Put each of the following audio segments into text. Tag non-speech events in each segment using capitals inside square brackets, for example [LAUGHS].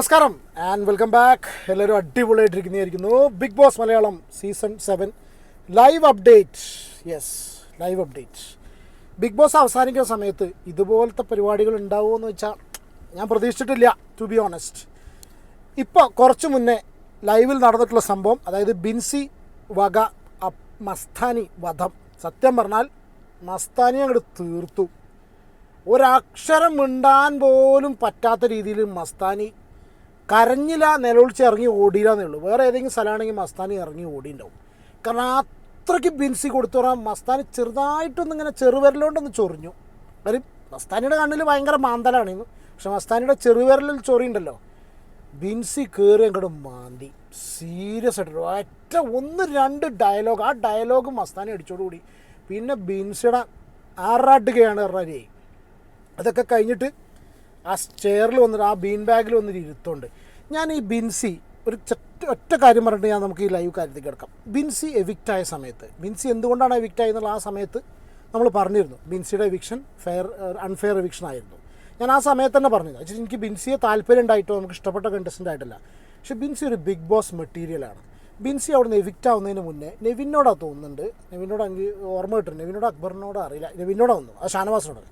നമസ്കാരം and welcome back എല്ലാവരും അടിപൊളിയായിട്ടിരിക്കുന്നതായിരിക്കുന്നു. Bigg Boss Malayalam season seven live update yes live update Bigg Boss അവസാനിക്കുന്ന സമയത്ത് ഇതുപോലത്തെ പരിപാടികൾ ഉണ്ടാവുമെന്ന് വെച്ചാൽ ഞാൻ പ്രതീക്ഷിച്ചിട്ടില്ല ടു ബി ഓണസ്റ്റ് ഇപ്പോൾ കുറച്ച് മുന്നേ ലൈവിൽ നടന്നിട്ടുള്ള സംഭവം അതായത് ബിൻസി വക മസ്താനി വധം. സത്യം പറഞ്ഞാൽ മസ്താനി അങ്ങോട്ട് തീർത്തു. ഒരക്ഷരം മിണ്ടാൻ പോലും പറ്റാത്ത രീതിയിൽ മസ്താനി കരഞ്ഞില്ല നിലവിളിച്ച് ഇറങ്ങി ഓടിയില്ലാന്നേ ഉള്ളൂ. വേറെ ഏതെങ്കിലും സ്ഥലമാണെങ്കിൽ മസ്താനി ഇറങ്ങി ഓടിയിട്ടുണ്ടാവും. കാരണം അത്രയ്ക്ക് ബിൻസി കൊടുത്തു പറഞ്ഞാൽ മസ്താനി ചെറുതായിട്ടൊന്നും ഇങ്ങനെ ചെറുവിരലോണ്ടൊന്ന് ചൊറിഞ്ഞു. കാര്യം മസ്താനിയുടെ കണ്ണിൽ ഭയങ്കര മാന്തലാണ്. പക്ഷെ മസ്താനിയുടെ ചെറുവിരലിൽ ചൊറിയുണ്ടല്ലോ. ബിൻസി കയറി അങ്ങോട്ട് മാന്തി. സീരിയസ് ആയിട്ട് ഒറ്റ ഒന്ന് രണ്ട് ഡയലോഗ്. ആ ഡയലോഗ് മസ്താനി അടിച്ചോടുകൂടി പിന്നെ ബിൻസിയുടെ ആറാട്ടുകയാണ് പറഞ്ഞേ അതൊക്കെ കഴിഞ്ഞിട്ട് ആ ചെയറിൽ വന്നിട്ട് ആ ബീൻ ബാഗിൽ വന്നിട്ട് ഇരുത്തുണ്ട് ഞാൻ ഈ ബിൻസി ഒരു ഒറ്റ കാര്യം പറഞ്ഞിട്ട് ഞാൻ നമുക്ക് ഈ ലൈവ് കാര്യത്തിൽ കിടക്കാം. ബിൻസി എവിക്റ്റ് ആയ സമയത്ത്. ബിൻസി എന്തുകൊണ്ടാണ് എവിക്റ്റ് ആയെന്നുള്ള ആ സമയത്ത് നമ്മൾ പറഞ്ഞിരുന്നു. ബിൻസിയുടെ എവിക്ഷൻ ഫെയർ അൺഫെയർ എവിക്ഷൻ ആയിരുന്നു. ഞാൻ ആ സമയത്ത് തന്നെ പറഞ്ഞു വെച്ചാൽ എനിക്ക് ബിൻസിയെ താല്പര്യം ഉണ്ടായിട്ടോ? നമുക്ക് ഇഷ്ടപ്പെട്ട കണ്ടസ്റ്റന്റ് ആയിട്ടില്ല. പക്ഷേ ബിൻസി ഒരു ബിഗ് ബോസ് മെറ്റീരിയലാണ് ബിൻസി അവിടെ നിന്ന് എവിക്റ്റ് ആവുന്നതിന് മുന്നേ നെവിനോടാ തോന്നുന്നുണ്ട്? നെവിനോട് എനിക്ക് ഓർമ്മ കിട്ടുന്നു നെവിനോട് അക്ബറിനോട് അറിയില്ല. നെവിനോടാ വന്നു അത് ഷാനവാസിനോട്.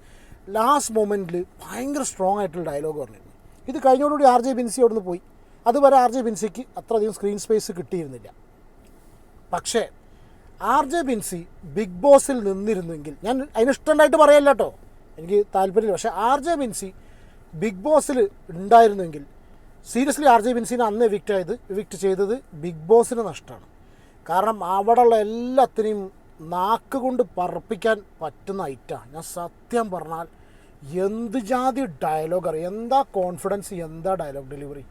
ലാസ്റ്റ് മൊമെന്റിൽ ഭയങ്കര സ്ട്രോങ് ആയിട്ടുള്ള ഡയലോഗ് പറഞ്ഞിരുന്നു ഇത് കഴിഞ്ഞോടുകൂടി ആർ ജെ ബിൻസി അവിടെ നിന്ന് പോയി. അതുവരെ ആർ ജെ ബിൻസിക്ക് അത്രയധികം സ്ക്രീൻ സ്പേസ് കിട്ടിയിരുന്നില്ല. പക്ഷേ ആർ ജെ ബിൻസി ബിഗ് ബോസിൽ നിന്നിരുന്നെങ്കിൽ ഞാൻ അതിനിഷ്ടമായിട്ട് പറയല്ല കേട്ടോ എനിക്ക് താല്പര്യമില്ല. പക്ഷേ ആർ ജെ ബിൻസി ബിഗ് ബോസിൽ ഉണ്ടായിരുന്നെങ്കിൽ സീരിയസ്ലി ആർ ജെ ബിൻസിനെ അന്ന് എവിക്റ്റ് ആയത് എവിക്റ്റ് ചെയ്തത് ബിഗ് ബോസിന് നഷ്ടമാണ്. കാരണം അവിടെയുള്ള എല്ലാത്തിനെയും നാക്ക് കൊണ്ട് പറപ്പിക്കാൻ പറ്റുന്ന ഐറ്റാണ് ഞാൻ സത്യം പറഞ്ഞാൽ എന്ത് ജാതി ഡയലോഗ് അറിയാം? എന്താ കോൺഫിഡൻസ് എന്താ ഡയലോഗ് ഡെലിവറി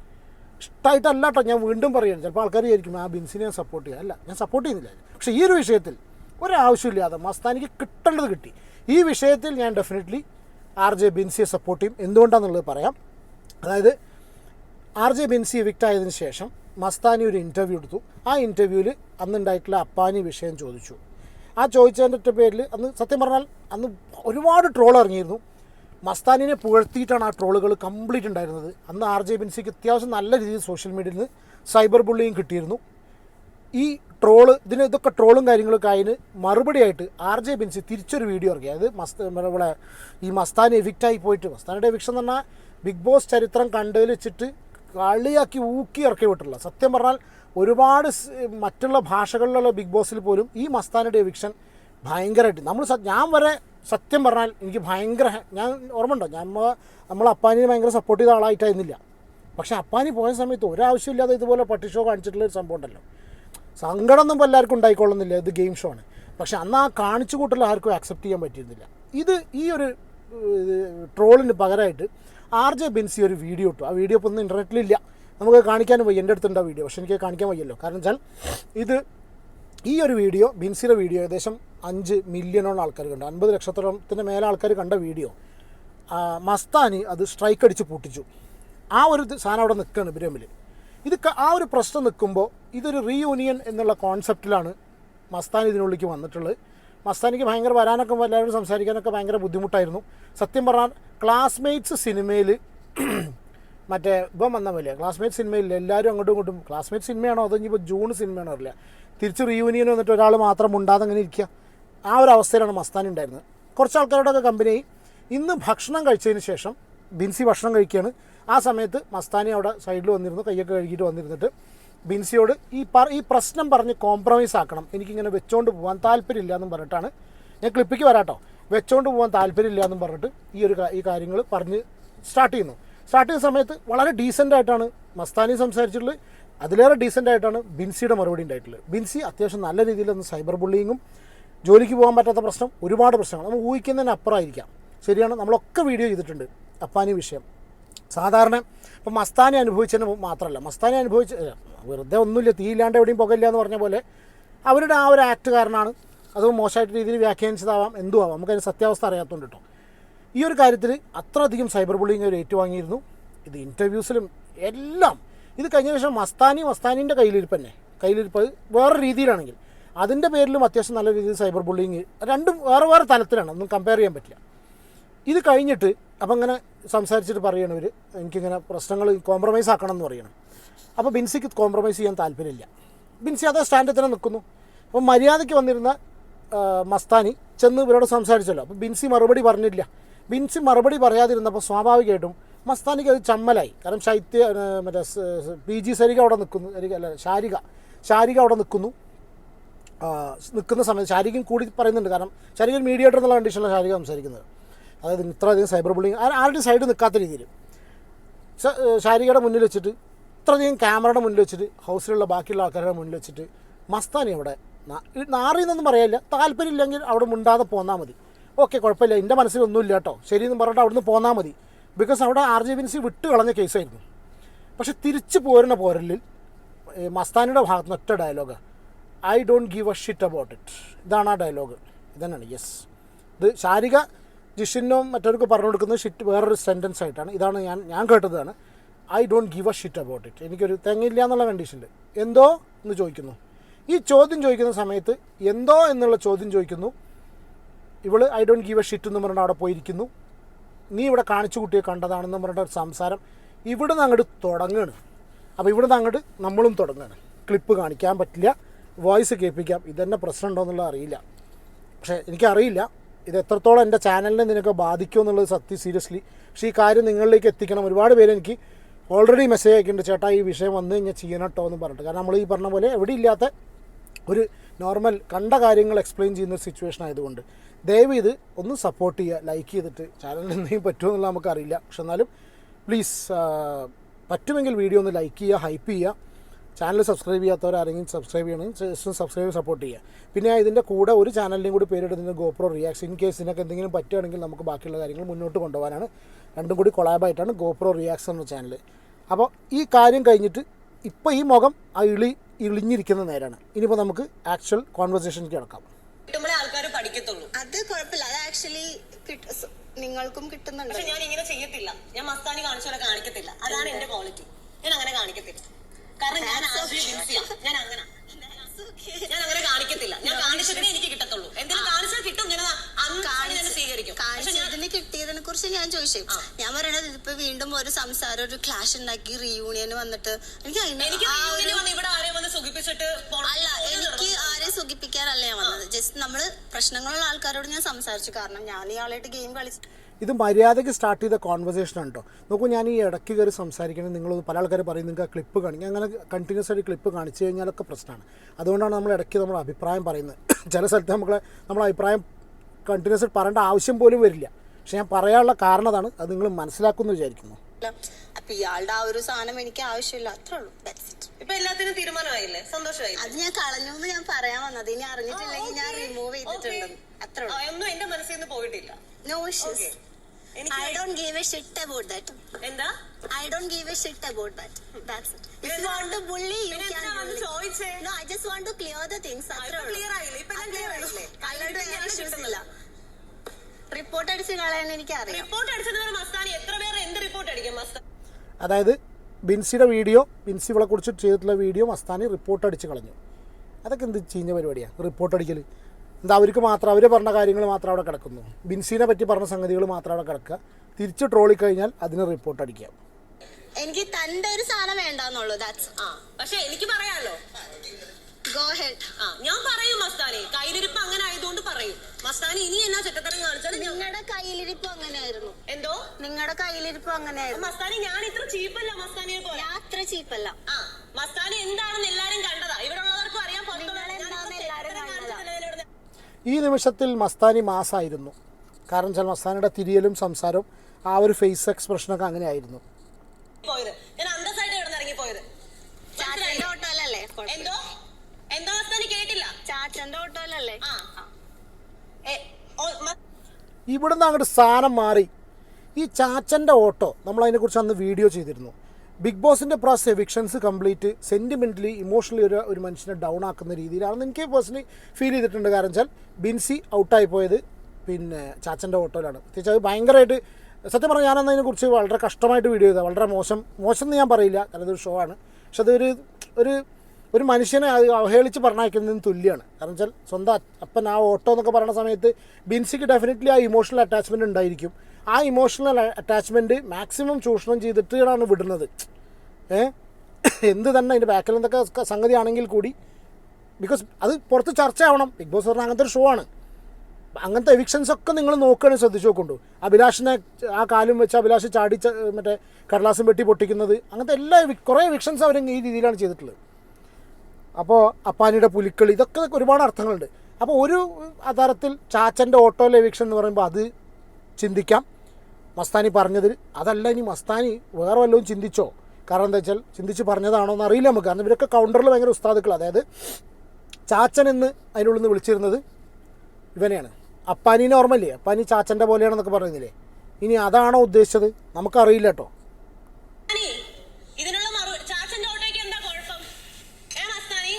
ഇഷ്ടമായിട്ടല്ല കേട്ടോ ഞാൻ വീണ്ടും പറയുന്നത് ചിലപ്പോൾ ആൾക്കാർ വിചാരിക്കും ആ ബിൻസിനെ ഞാൻ സപ്പോർട്ട് ചെയ്യാം. അല്ല ഞാൻ സപ്പോർട്ട് ചെയ്യുന്നില്ല. പക്ഷേ ഈ ഒരു വിഷയത്തിൽ ഒരാവശ്യമില്ലാതെ മസ്താനിക്ക് കിട്ടേണ്ടത് കിട്ടി. ഈ വിഷയത്തിൽ ഞാൻ ഡെഫിനറ്റ്ലി ആർ ജെ ബിൻസിയെ സപ്പോർട്ട് ചെയ്യും. എന്തുകൊണ്ടാണെന്നുള്ളത് പറയാം. അതായത് ആർ ജെ ബിൻസി എവിക്റ്റ് ആയതിനു ശേഷം മസ്താനി ഒരു ഇന്റർവ്യൂ എടുത്തു. ആ ഇന്റർവ്യൂവിൽ അന്നുണ്ടായിട്ടുള്ള അപ്പാനി വിഷയം ചോദിച്ചു. ആ ചോദിച്ചതിന്റെ പേരിൽ അന്ന് സത്യം പറഞ്ഞാൽ അന്ന് ഒരുപാട് ട്രോൾ ഇറങ്ങിയിരുന്നു. മസ്താനിനെ പുകഴ്ത്തിയിട്ടാണ് ആ ട്രോളുകൾ കംപ്ലീറ്റ് ഉണ്ടായിരുന്നത്. അന്ന് ആർ ജെ ബിൻസിക്ക് അത്യാവശ്യം നല്ല രീതിയിൽ സോഷ്യൽ മീഡിയയിൽ നിന്ന് സൈബർ ബുള്ളിയും കിട്ടിയിരുന്നു. ഈ ട്രോൾ ഇതിന് ഇതൊക്കെ ട്രോളും കാര്യങ്ങളൊക്കെ അതിന് മറുപടിയായിട്ട് ആർ ജെ ബിൻസി തിരിച്ചൊരു വീഡിയോ ഇറക്കി. അതായത് മസ്ത ഇവിടെ ഈ മസ്താൻ എവിക്റ്റായി പോയിട്ട്. മസ്താനിയുടെ എവിക്ഷൻ എന്ന് പറഞ്ഞാൽ ബിഗ് ബോസ് ചരിത്രം കണ്ടതിൽ വെച്ചിട്ട് കളിയാക്കി ഊക്കി ഇറക്കി വിട്ടില്ല സത്യം പറഞ്ഞാൽ ഒരുപാട് മറ്റുള്ള ഭാഷകളിലുള്ള ബിഗ് ബോസിൽ പോലും ഈ മസ്താനയുടെ എവിക്ഷൻ ഭയങ്കരമായിട്ട് നമ്മൾ ഞാൻ വരെ സത്യം പറഞ്ഞാൽ എനിക്ക് ഭയങ്കര ഞാൻ ഓർമ്മയുണ്ടോ? ഞാൻ നമ്മൾ അപ്പാനിനെ ഭയങ്കര സപ്പോർട്ട് ചെയ്ത ആളായിട്ടായിരുന്നില്ല. പക്ഷെ അപ്പാനി പോയ സമയത്ത് ഒരാവശ്യമില്ലാതെ ഇതുപോലെ പട്ടി ഷോ കാണിച്ചിട്ടുള്ള ഒരു സംഭവം ഉണ്ടല്ലോ. സങ്കടമൊന്നും ഇപ്പോൾ എല്ലാവർക്കും ഉണ്ടായിക്കൊള്ളുന്നില്ല. ഇത് ഗെയിം ഷോ ആണ്. പക്ഷെ അന്ന് ആ കാണിച്ചു കൂട്ടുള്ള ആർക്കും ആക്സെപ്റ്റ് ചെയ്യാൻ പറ്റിയിരുന്നില്ല. ഇത് ഈ ഒരു ട്രോളിന് പകരമായിട്ട് ആർ ജെ ബിൻസി ഒരു വീഡിയോ ഇട്ടു. ആ വീഡിയോ ഇപ്പോൾ ഒന്നും ഇന്റർനെറ്റിലില്ല നമുക്ക് കാണിക്കാൻ വയ്യ. എന്റെ അടുത്തുണ്ട് ആ വീഡിയോ പക്ഷെ എനിക്ക് കാണിക്കാൻ വയ്യല്ലോ. കാരണം വെച്ചാൽ ഇത് ഈ ഒരു വീഡിയോ ബിൻസിയുടെ വീഡിയോ ഏകദേശം അഞ്ച് മില്യണോളം ആൾക്കാർ കണ്ടു. അൻപത് ലക്ഷത്തോളത്തിന് മേലെ ആൾക്കാർ കണ്ട വീഡിയോ. മസ്താനി അത് സ്ട്രൈക്ക് അടിച്ച് പൂട്ടിച്ചു. ആ ഒരു സാധനം അവിടെ നിൽക്കുകയാണ് ബ്രഹ്മിൽ ഇത് ആ ഒരു പ്രശ്നം നിൽക്കുമ്പോൾ ഇതൊരു റീയൂണിയൻ എന്നുള്ള കോൺസെപ്റ്റിലാണ് മസ്താനി ഇതിനുള്ളിലേക്ക് വന്നിട്ടുള്ളത്. മസ്താനിക്ക് ഭയങ്കര വരാനൊക്കെ എല്ലാവരും സംസാരിക്കാനൊക്കെ ഭയങ്കര ബുദ്ധിമുട്ടായിരുന്നു. സത്യം പറഞ്ഞാൽ ക്ലാസ്മേറ്റ്സ് സിനിമയിൽ [CLEARS THROAT] മറ്റേ ഇപ്പം വന്ന പോലെ ക്ലാസ്മേറ്റ് സിനിമയിൽ എല്ലാവരും അങ്ങോട്ടും ഇങ്ങോട്ടും. ക്ലാസ്മേറ്റ് സിനിമയാണോ അതോ ഇനിയിപ്പോൾ ജൂൺ സിനിമയാണോ അറിയില്ല. തിരിച്ച് റീയൂണിയൻ വന്നിട്ട് ഒരാൾ മാത്രം മുണ്ടാതെ അങ്ങനെ ഇരിക്കുക ആ ഒരു അവസ്ഥയിലാണ് മസ്താനി ഉണ്ടായിരുന്നത്. കുറച്ച് ആൾക്കാരോടൊക്കെ കമ്പനി ഇന്ന് ഭക്ഷണം കഴിച്ചതിന് ശേഷം ബിൻസി ഭക്ഷണം കഴിക്കുകയാണ്. ആ സമയത്ത് മസ്താനി അവിടെ സൈഡിൽ വന്നിരുന്നു കൈയൊക്കെ കഴുകിയിട്ട് വന്നിരുന്നിട്ട്. ബിൻസിയോട് ഈ പറ ഈ പ്രശ്നം പറഞ്ഞ് കോംപ്രമൈസ് ആക്കണം. എനിക്കിങ്ങനെ വെച്ചോണ്ട് പോകാൻ താല്പര്യമില്ല എന്നും പറഞ്ഞിട്ടാണ്. ഞാൻ ക്ലിപ്പിക്ക് വരാട്ടോ. വെച്ചോണ്ട് പോകാൻ താല്പര്യമില്ല എന്നും പറഞ്ഞിട്ട് ഈ ഒരു ഈ കാര്യങ്ങൾ പറഞ്ഞ് സ്റ്റാർട്ട് ചെയ്യുന്നു. സ്റ്റാർട്ട് ചെയ്യുന്ന സമയത്ത് വളരെ ഡീസന്റ് ആയിട്ടാണ് മസ്താനി സംസാരിച്ചിട്ടുള്ളത്. അതിലേറെ ഡീസന്റ് ആയിട്ടാണ് ബിൻസിയുടെ മറുപടി ഉണ്ടായിട്ടുള്ളത്. ബിൻസി അത്യാവശ്യം നല്ല രീതിയിൽ സൈബർ ബുള്ളിങ്ങും ജോലിക്ക് പോകാൻ പറ്റാത്ത പ്രശ്നം ഒരുപാട് പ്രശ്നങ്ങൾ. നമ്മൾ ഊഹിക്കുന്നതിന് അപ്പുറമായിരിക്കാം ശരിയാണ് നമ്മളൊക്കെ വീഡിയോ ചെയ്തിട്ടുണ്ട്. അപ്പാനി വിഷയം. സാധാരണ ഇപ്പം മസ്താനി അനുഭവിച്ചതിന് മാത്രമല്ല മസ്താനി അനുഭവിച്ച വെറുതെ ഒന്നുമില്ല തീയില്ലാണ്ട് എവിടെയും പുകയില്ല എന്ന് പറഞ്ഞ പോലെ അവരുടെ ആ ഒരു ആക്ട് കാരണമാണ് അത് മോശമായിട്ട് രീതിയിൽ വ്യാഖ്യാനിച്ചതാവാം എന്തും ആവാം. നമുക്കതിന് സത്യാവസ്ഥ അറിയാത്തതുകൊണ്ട് കേട്ടോ ഈ ഒരു കാര്യത്തിൽ അത്രയധികം സൈബർ ബുള്ളിങ് അവർ ഏറ്റുവാങ്ങിയിരുന്നു. ഇത് ഇന്റർവ്യൂസിലും എല്ലാം. ഇത് കഴിഞ്ഞ ശേഷം മസ്താനി മസ്താനിന്റെ കയ്യിലിരിപ്പ് തന്നെ. കയ്യിലിരിപ്പ് വേറെ രീതിയിലാണെങ്കിൽ. അതിന്റെ പേരിലും അത്യാവശ്യം നല്ല രീതിയിൽ സൈബർ ബുള്ളിങ് രണ്ടും വേറെ വേറെ തലത്തിലാണ്. ഒന്നും കമ്പയർ ചെയ്യാൻ പറ്റില്ല. ഇത് കഴിഞ്ഞിട്ട് അപ്പം ഇങ്ങനെ സംസാരിച്ചിട്ട് പറയണം ഇവർ എനിക്കിങ്ങനെ പ്രശ്നങ്ങൾ കോംപ്രമൈസ് ആക്കണം എന്ന് പറയണം. അപ്പോൾ ബിൻസിക്ക് കോംപ്രമൈസ് ചെയ്യാൻ താല്പര്യമില്ല. ബിൻസി അതേ സ്റ്റാൻഡിൽ തന്നെ നിൽക്കുന്നു. അപ്പം മര്യാദയ്ക്ക് വന്നിരുന്ന മസ്താനി ചെന്ന് ഇവരോട് സംസാരിച്ചല്ലോ. അപ്പോൾ ബിൻസി മറുപടി പറഞ്ഞില്ല. ബിൻസി മറുപടി പറയാതിരുന്നപ്പോൾ സ്വാഭാവികമായിട്ടും മസ്താനിക്ക് അത് ചമ്മലായി. കാരണം ശൈത്യ മറ്റേ പി ജി സരിക അവിടെ നിൽക്കുന്നു. അല്ല ശാരിക. ശാരിക അവിടെ നിൽക്കുന്നു. നിൽക്കുന്ന സമയത്ത് ശാരികയും കൂടി പറയുന്നുണ്ട്. കാരണം ശാരിക മീഡിയേറ്റർ എന്നുള്ള കണ്ടീഷനിലാണ് ശാരിക സംസാരിക്കുന്നത്. അതായത് ഇത്രയധികം സൈബർ ബുള്ളിങ് ആരുടെ സൈഡ് നിൽക്കാത്ത രീതിയിൽ. ശാരികയുടെ മുന്നിൽ വെച്ചിട്ട് ഇത്രയധികം ക്യാമറയുടെ മുന്നിൽ വെച്ചിട്ട് ഹൗസിലുള്ള ബാക്കിയുള്ള ആൾക്കാരുടെ മുന്നിൽ വെച്ചിട്ട് മസ്താനി അവിടെ നാറിയെന്നൊന്നും പറയില്ല. താല്പര്യമില്ലെങ്കിൽ അവിടെ മുണ്ടാതെ പോന്നാൽ മതി. ഓക്കെ കുഴപ്പമില്ല. എന്റെ മനസ്സിലൊന്നുമില്ല കേട്ടോ. ശരിയെന്ന് പറഞ്ഞിട്ട് അവിടുന്ന് പോന്നാൽ മതി. ബിക്കോസ് അവിടെ ആർ ജെ ബിൻസി വിട്ട് കളഞ്ഞ കേസായിരുന്നു പക്ഷെ തിരിച്ചു പോരുന്ന പോരലിൽ മസ്താനിയുടെ ഭാഗത്ത് നിന്ന് ഒറ്റ dialogue I don't give a shit about it ഇതാണ് ആ ഡയലോഗ് ഇതന്നെയാണ്. യെസ് ഇത് ശാരിക ജിഷിനും മറ്റവർക്ക് പറഞ്ഞു കൊടുക്കുന്നത് ഷിറ്റ് വേറൊരു സെന്റൻസ് ആയിട്ടാണ്. ഇതാണ് ഞാൻ ഞാൻ കേട്ടതാണ്. I don't give a shit about it എനിക്കൊരു തെങ്ങില്ല എന്നുള്ള കണ്ടീഷനിൽ എന്തോ എന്ന് ചോദിക്കുന്നു. ഈ ചോദ്യം ചോദിക്കുന്ന സമയത്ത് എന്തോ എന്നുള്ള ചോദ്യം ചോദിക്കുന്നു. ഇവൾ I don't give a shit എന്ന് പറഞ്ഞിട്ട് അവിടെ പോയിരിക്കുന്നു. നീ ഇവിടെ കാണിച്ചു കുട്ടിയെ കണ്ടതാണെന്ന് പറഞ്ഞിട്ട് ഒരു സംസാരം. ഇവിടുന്ന് അങ്ങോട്ട് തുടങ്ങുകയാണ് അപ്പോൾ ഇവിടുന്ന് അങ്ങോട്ട് നമ്മളും തുടങ്ങുകയാണ് ക്ലിപ്പ് കാണിക്കാൻ പറ്റില്ല. വോയിസ് കേൾപ്പിക്കാം. ഇതെന്നെ പ്രശ്നം ഉണ്ടോ എന്നുള്ളത് അറിയില്ല. പക്ഷേ എനിക്കറിയില്ല. ഇത് എത്രത്തോളം എന്റെ ചാനലിനെ നിനക്ക് ബാധിക്കുമോ എന്നുള്ളത് സത്യം സീരിയസ്ലി. പക്ഷേ ഈ കാര്യം നിങ്ങളിലേക്ക് എത്തിക്കണം. ഒരുപാട് പേര് എനിക്ക് ഓൾറെഡി മെസ്സേജ് അയക്കുന്നുണ്ട്. ചേട്ടാ ഈ വിഷയം വന്ന് കഴിഞ്ഞാൽ ചെയ്യണം കേട്ടോ എന്ന് പറഞ്ഞിട്ട്. കാരണം നമ്മൾ ഈ പറഞ്ഞ പോലെ എവിടെ ഇല്ലാത്ത ഒരു നോർമൽ കണ്ട കാര്യങ്ങൾ എക്സ്പ്ലെയിൻ ചെയ്യുന്ന ഒരു സിറ്റുവേഷൻ ആയതുകൊണ്ട്. ദയവ് ഇത് ഒന്ന് സപ്പോർട്ട് ചെയ്യുക ലൈക്ക് ചെയ്തിട്ട് ചാനലിൽ എന്തെങ്കിലും പറ്റുമോ എന്നുള്ളത് നമുക്കറിയില്ല. പക്ഷെ എന്നാലും പ്ലീസ് പറ്റുമെങ്കിൽ വീഡിയോ ഒന്ന് ലൈക്ക് ചെയ്യുക ഹൈപ്പ് ചെയ്യുക. ചാനൽ സബ്സ്ക്രൈബ് ചെയ്യാത്തവരാരെങ്കിലും സബ്സ്ക്രൈബ് ചെയ്യണം. സബ്സ്ക്രൈബ് സപ്പോർട്ട് ചെയ്യുക. പിന്നെ ഇതിന്റെ കൂടെ ഒരു ചാനലിന്റെയും കൂടി പേരിടുന്നത് ഗോപ്രോ റിയാക്സ് ഇൻ കേസ് ഇതിനൊക്കെ എന്തെങ്കിലും പറ്റുകയാണെങ്കിൽ നമുക്ക് ബാക്കിയുള്ള കാര്യങ്ങൾ മുന്നോട്ട് കൊണ്ടുപോകാനാണ്. രണ്ടും കൂടി കൊളാബായിട്ടാണ് ഗോപ്രോ റിയാക്സ് എന്ന ചാനൽ അപ്പോൾ ഈ കാര്യം കഴിഞ്ഞിട്ട് ഇപ്പോൾ ഈ മുഖം ആ ഇളി ഇളിഞ്ഞിരിക്കുന്ന നേരാണ്. ഇനിയിപ്പോൾ നമുക്ക് ആക്ച്വൽ കോൺവെർസേഷൻ കിടക്കാം. കിട്ടുമ്പോഴേ ആൾക്കാർ പഠിക്കത്തുള്ളൂ. അത് കുഴപ്പമില്ല. അത് ആക്ച്വലി നിങ്ങൾക്കും കിട്ടുന്നുണ്ട്. പക്ഷെ ഞാൻ ഇങ്ങനെ ചെയ്യത്തില്ല. ഞാൻ മസ്താനി കാണിച്ചോടെ കാണിക്കത്തില്ല. അതാണ് എന്റെ ക്വാളിറ്റി ഞാൻ അങ്ങനെ കാണിക്കത്തില്ല. കാരണം ഞാൻ ഞാൻ അങ്ങനെ ഞാൻ അങ്ങനെ കാണിക്കത്തില്ല. ഞാൻ കാണിച്ചിട്ടേ എനിക്ക് കിട്ടത്തുള്ളൂ. എന്തെങ്കിലും കാണിച്ചാൽ കിട്ടും ഞാൻ അന്ന് സ്വീകരിക്കും. കാണിച്ചതിന് കിട്ടിയതിനെ കുറിച്ച് ഞാൻ ചോദിച്ചു. ഞാൻ പറയണത് ഇതിപ്പോ വീണ്ടും ഒരു സംസാരം ഒരു ക്ലാഷ് ഉണ്ടാക്കി റീയൂണിയൻ വന്നിട്ട്. എനിക്ക് എനിക്ക് ആരെയും സുഖിപ്പിക്കാറല്ല സുഖിപ്പിച്ചിട്ട് പോണം. അല്ല എനിക്ക് ആരെയും സുഖിപ്പിക്കാനല്ല ഞാൻ വന്നത്. ജസ്റ്റ് നമ്മൾ പ്രശ്നങ്ങളുള്ള ആൾക്കാരോട് ഞാൻ സംസാരിച്ചു. കാരണം ഞാൻ ഇയാളായിട്ട് ഗെയിം കളിച്ചു ഇത് മര്യാദയ്ക്ക് സ്റ്റാർട്ട് ചെയ്ത കോൺവെർസേഷൻ ഉണ്ടോ നോക്കൂ ഞാൻ ഈ ഇടയ്ക്ക് കയറി സംസാരിക്കണം നിങ്ങൾ പല ആൾക്കാർ പറയും നിങ്ങൾക്ക് ആ ക്ലിപ്പ് കാണിക്കും അങ്ങനെ കണ്ടിന്യൂസ് ആയിട്ട് ക്ലിപ്പ് കാണിച്ചു കഴിഞ്ഞാലൊക്കെ പ്രശ്നമാണ്. അതുകൊണ്ടാണ് നമ്മൾ ഇടയ്ക്ക് നമ്മൾ അഭിപ്രായം പറയുന്നത്. [COUGHS] ചില സ്ഥലത്ത് നമ്മളെ നമ്മൾ അഭിപ്രായം കണ്ടിന്യൂസ് ആയിട്ട് പറയേണ്ട ആവശ്യം പോലും വരില്ല. പക്ഷെ ഞാൻ പറയാനുള്ള കാരണം അതാണ്. അത് നിങ്ങൾ മനസ്സിലാക്കുമെന്ന് വിചാരിക്കുന്നു. അപ്പൊ ഇയാളുടെ ആ ഒരു സാധനം എനിക്ക് ആവശ്യമില്ല. അത്രേ ഉള്ളൂ. ഇപ്പൊ എല്ലാത്തിനും തീരുമാനമായില്ലേ? സന്തോഷമായി അത് ഞാൻ കളഞ്ഞു എന്ന് ഞാൻ പറയാൻ വന്നത്. ഇനി അറിഞ്ഞിട്ടില്ലെങ്കിൽ ഞാൻ റിമൂവ് ചെയ്തിട്ടുണ്ട് അത്രേ ഉള്ളൂ. ഒന്നും എന്റെ മനസ്സിൽ നിന്ന് പോയിട്ടില്ല. നോ ഇഷ്യൂസ് എനിക്ക് I don't give a shit about that. എന്താ? I don't give a shit about that that's it. If you പിന്നെ want to bully, you no I just want to ചോദിച്ചേ? No, തിങ്സ് just ക്ലിയർ ആയില്ല അത്രേ ഇപ്പൊ ഉള്ളൂ. clear ആയില്ലേ? അത്രേ കണ്ടിട്ട് ഞാൻ ഞാൻ ഇല്ല. റിപ്പോർട്ട് അടിച്ച് കളയാൻ എനിക്ക് അറിയാം റിപ്പോർട്ട് അടിച്ചത് മസ്താനി എത്ര പേർ എന്ത് റിപ്പോർട്ട് അടിക്കും മസ്താനി അതായത് ബിൻസിയുടെ വീഡിയോ ബിൻസി ഇവളെ കുറിച്ച് ചെയ്തിട്ടുള്ള വീഡിയോ മസ്താനി റിപ്പോർട്ട് അടിച്ച് കളഞ്ഞു. അതൊക്കെ എന്ത് ചീഞ്ഞ പരിപാടിയാണ് റിപ്പോർട്ട് അടിക്കൽ എന്താ അവർക്ക് മാത്രം അവർ പറഞ്ഞ കാര്യങ്ങൾ മാത്രം അവിടെ കിടക്കുന്നു. ബിൻസിനെ പറ്റി പറഞ്ഞ സംഗതികൾ മാത്രം അവിടെ കിടക്കുക. തിരിച്ച് ട്രോളി കഴിഞ്ഞാൽ അതിന് റിപ്പോർട്ട് അടിക്കാം. എനിക്ക് തന്റെ ഒരു സാധനം വേണ്ടെന്നുള്ളൂ പക്ഷെ എനിക്ക് പറയാലോ. ഗോ ഹെഡ് ആ ഞാൻ പറയും മസ്താനെ. കയ്യിലിരിപ്പ് അങ്ങനെ ആയതുകൊണ്ട് പറയും. മസ്താനെ ഇനി എന്നാ ചെറ്റത്തരം കാണിച്ചാൽ ഞാൻ നിങ്ങളുടെ കയ്യിലിരിപ്പ് അങ്ങനെയായിരുന്നു. എന്തോ? നിങ്ങളുടെ കയ്യിലിരിപ്പ് അങ്ങനെയായിരുന്നു. മസ്താനെ ഞാൻ ഇത്ര ചീപ്പല്ല മസ്താനെ പോലെ ഞാൻ അത്ര ചീപ്പല്ല. ആ മസ്താനെ എന്താണെന്ന് എല്ലാരും കണ്ടതാ. ഇവിടെ ഉള്ളവർക്കും അറിയാം എല്ലാരും കണ്ടതാ. ഈ നിമിഷത്തിൽ മസ്താനി മാസായിരുന്നു. കാരണം വെച്ചാൽ മസ്താനിയുടെ തിരിയലും സംസാരവും ആ ഒരു ഫേസ് എക്സ്പ്രഷനൊക്കെ അങ്ങനെയായിരുന്നു. പോയത്. ഇവിടുന്ന് അങ്ങോട്ട് സ്ഥാനം മാറി. ഈ ചാച്ചന്റെ ഓട്ടോ നമ്മൾ അതിനെക്കുറിച്ച് അന്ന് വീഡിയോ ചെയ്തിരുന്നു. ബിഗ് ബോസിന്റെ process evictions complete sentimentally emotionally ഒരു ഒരു മനുഷ്യനെ ഡൗൺ ആക്കുന്ന രീതിയിലാണെന്ന് എനിക്ക് പേഴ്സണലി ഫീൽ ചെയ്തിട്ടുണ്ട്. കാരണം വെച്ചാൽ ബിൻസി ഔട്ടായി പോയത് പിന്നെ ചാച്ചന്റെ ഓട്ടോയിലാണ്. പ്രത്യേകിച്ച് അത് ഭയങ്കരമായിട്ട് സത്യം പറഞ്ഞാൽ ഞാൻ അതിനെക്കുറിച്ച് വളരെ കഷ്ടമായിട്ട് വീഡിയോ ചെയ്തത് വളരെ മോശം മോശം എന്ന് ഞാൻ പറയില്ല. കാരണം ഇതൊരു ഷോ ആണ്. പക്ഷെ അതൊരു ഒരു ഒരു മനുഷ്യനെ അത് അവഹേളിച്ച് പറഞ്ഞയക്കുന്നതിന് തുല്യമാണ് കാരണം വെച്ചാൽ സ്വന്തം അപ്പൻ ആ ഓട്ടോ എന്നൊക്കെ പറയുന്ന സമയത്ത് ബിൻസിക്ക് ഡെഫിനറ്റ്ലി ആ ഇമോഷണൽ അറ്റാച്ച്മെന്റ് ഉണ്ടായിരിക്കും. ആ ഇമോഷണൽ അറ്റാച്ച്മെന്റ് മാക്സിമം ചൂഷണം ചെയ്തിട്ടാണ് വിടുന്നത്. ഏഹ് എന്ത് തന്നെ അതിന്റെ ബാക്കിൽ എന്തൊക്കെ സംഗതി ആണെങ്കിൽ കൂടി. ബിക്കോസ് അത് പുറത്ത് ചർച്ച ആവണം ബിഗ് ബോസ് പറഞ്ഞാൽ അങ്ങനത്തെ ഒരു ഷോ ആണ്. അങ്ങനത്തെ എവിക്ഷൻസ് ഒക്കെ നിങ്ങൾ നോക്കുകയാണെങ്കിൽ ശ്രദ്ധിച്ചു നോക്കുന്നുണ്ടു അഭിലാഷിനെ ആ കാലും വെച്ച് അഭിലാഷ് ചാടി മറ്റേ കടലാസും വെട്ടി പൊട്ടിക്കുന്നത് അങ്ങനത്തെ എല്ലാ കുറേ എവിക്ഷൻസ് അവർ ഈ രീതിയിലാണ് ചെയ്തിട്ടുള്ളത്. അപ്പോൾ അപ്പാനിയുടെ പുലിക്കളി ഇതൊക്കെ ഒരുപാട് അർത്ഥങ്ങളുണ്ട്. അപ്പോൾ ഒരു ആധാരത്തിൽ ചാച്ചന്റെ ഓട്ടോ ലവിക്ഷൻ എന്ന് പറയുമ്പോൾ അത് ചിന്തിക്കാം. മസ്താനി പറഞ്ഞതിൽ അതല്ല ഇനി മസ്താനി വേറെ വല്ലതും ചിന്തിച്ചോ? കാരണം എന്താ വെച്ചാൽ ചിന്തിച്ച് പറഞ്ഞതാണോ എന്ന് അറിയില്ല നമുക്ക്. കാരണം ഇവരൊക്കെ കൗണ്ടറിൽ ഭയങ്കര ഉസ്താദുക്കൾ അതായത് ചാച്ചൻ എന്ന് അതിനുള്ളിൽ നിന്ന് വിളിച്ചിരുന്നത് ഇവനെയാണ്. അപ്പാനീനെ ഓർമ്മയില്ലേ? അപ്പാനി ചാച്ചന്റെ പോലെയാണെന്നൊക്കെ പറയുന്നില്ലേ ഇനി അതാണോ ഉദ്ദേശിച്ചത്? നമുക്കറിയില്ല കേട്ടോ മസ്താനി, ഇതിനുള്ള മറുപടി ചാച്ചന്റെ ഓട്ടോയ്ക്ക് എന്താ കുഴപ്പം ഏ മസ്താനി